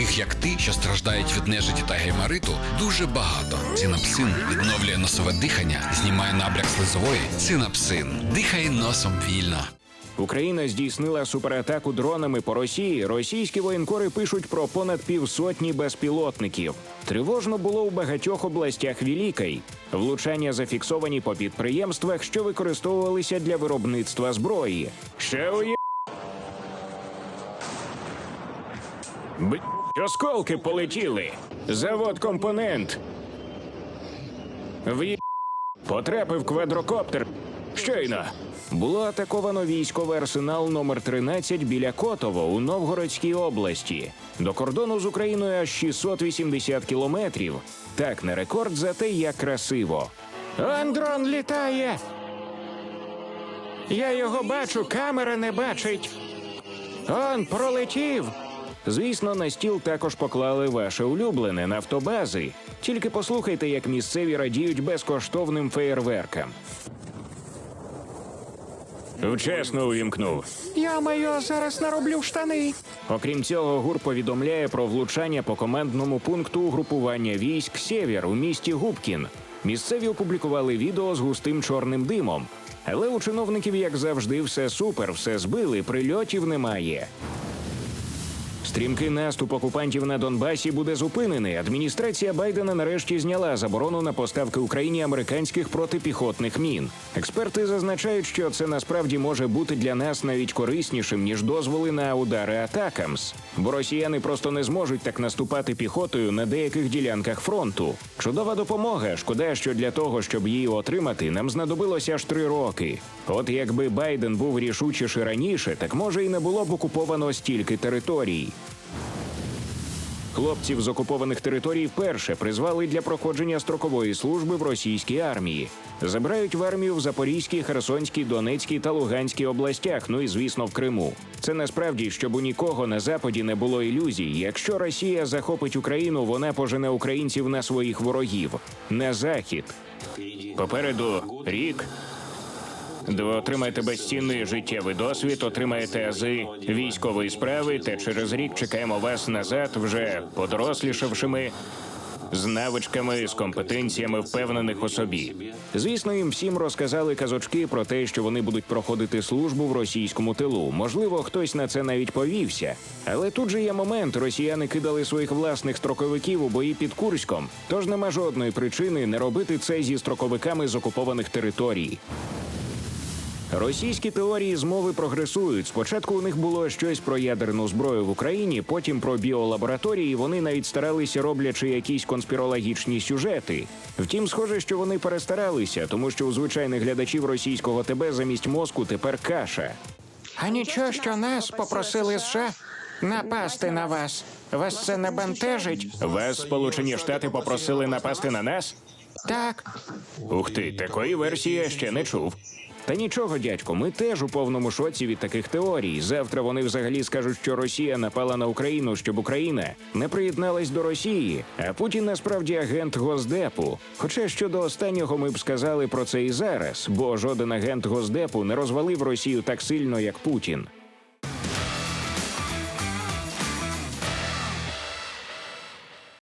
таких як ти, що страждають від нежиті та геймариту, дуже багато. Цинапсин відновлює носове дихання, знімає набряк слизової. Цинапсин. Дихай носом вільно. Україна здійснила суператаку дронами по Росії. Російські воєнкори пишуть про понад півсотні безпілотників. Тривожно було у багатьох областях Вілікай. Влучання зафіксовані по підприємствах, що використовувалися для виробництва зброї. Ще ує... Б... Осколки полетіли. Завод компонент. В'є... Потрапив квадрокоптер. Щойно. Було атаковано військовий арсенал номер 13 біля Котово у Новгородській області. До кордону з Україною аж 680 кілометрів. Так, не рекорд, зате як красиво. Он дрон літає. Я його бачу, камера не бачить. Он пролетів. Звісно, на стіл також поклали ваше улюблене нафтобази. Тільки послухайте, як місцеві радіють безкоштовним феєрверкам. Вчасно увімкнув. Я маю зараз нароблю штани. Окрім цього, ГУР повідомляє про влучання по командному пункту угрупування військ Сєвєр у місті Губкін. Місцеві опублікували відео з густим чорним димом. Але у чиновників, як завжди, все супер, все збили, прильотів немає. Стрімкий наступ окупантів на Донбасі буде зупинений. Адміністрація Байдена нарешті зняла заборону на поставки Україні американських протипіхотних мін. Експерти зазначають, що це насправді може бути для нас навіть кориснішим ніж дозволи на удари атакамс. Бо росіяни просто не зможуть так наступати піхотою на деяких ділянках фронту. Чудова допомога. Шкода, що для того, щоб її отримати, нам знадобилося аж три роки. От якби Байден був рішучіше раніше, так може і не було б окуповано стільки територій. Хлопців з окупованих територій вперше призвали для проходження строкової служби в російській армії. Забирають в армію в Запорізькій, Херсонській, Донецькій та Луганській областях. Ну і звісно, в Криму. Це насправді, щоб у нікого на заході не було ілюзій. Якщо Росія захопить Україну, вона пожене українців на своїх ворогів на захід. Попереду рік. Де отримаєте безцінний життєвий досвід, отримаєте ази військової справи, та через рік чекаємо вас назад, вже подорослішавшими, з навичками, з компетенціями впевнених у собі. Звісно, їм всім розказали казочки про те, що вони будуть проходити службу в російському тилу. Можливо, хтось на це навіть повівся. Але тут же є момент: росіяни кидали своїх власних строковиків у бої під Курськом. Тож нема жодної причини не робити це зі строковиками з окупованих територій. Російські теорії змови прогресують. Спочатку у них було щось про ядерну зброю в Україні, потім про біолабораторії. Вони навіть старалися роблячи якісь конспірологічні сюжети. Втім, схоже, що вони перестаралися, тому що у звичайних глядачів російського ТБ замість мозку тепер каша. А нічого, що нас попросили США напасти на вас. Вас це не бентежить? Вас Сполучені Штати попросили напасти на нас? Так, Ух ти, такої версії я ще не чув. Та нічого, дядько, ми теж у повному шоці від таких теорій. Завтра вони взагалі скажуть, що Росія напала на Україну, щоб Україна не приєдналась до Росії. А Путін насправді агент Госдепу. Хоча щодо останнього ми б сказали про це і зараз, бо жоден агент Госдепу не розвалив Росію так сильно, як Путін.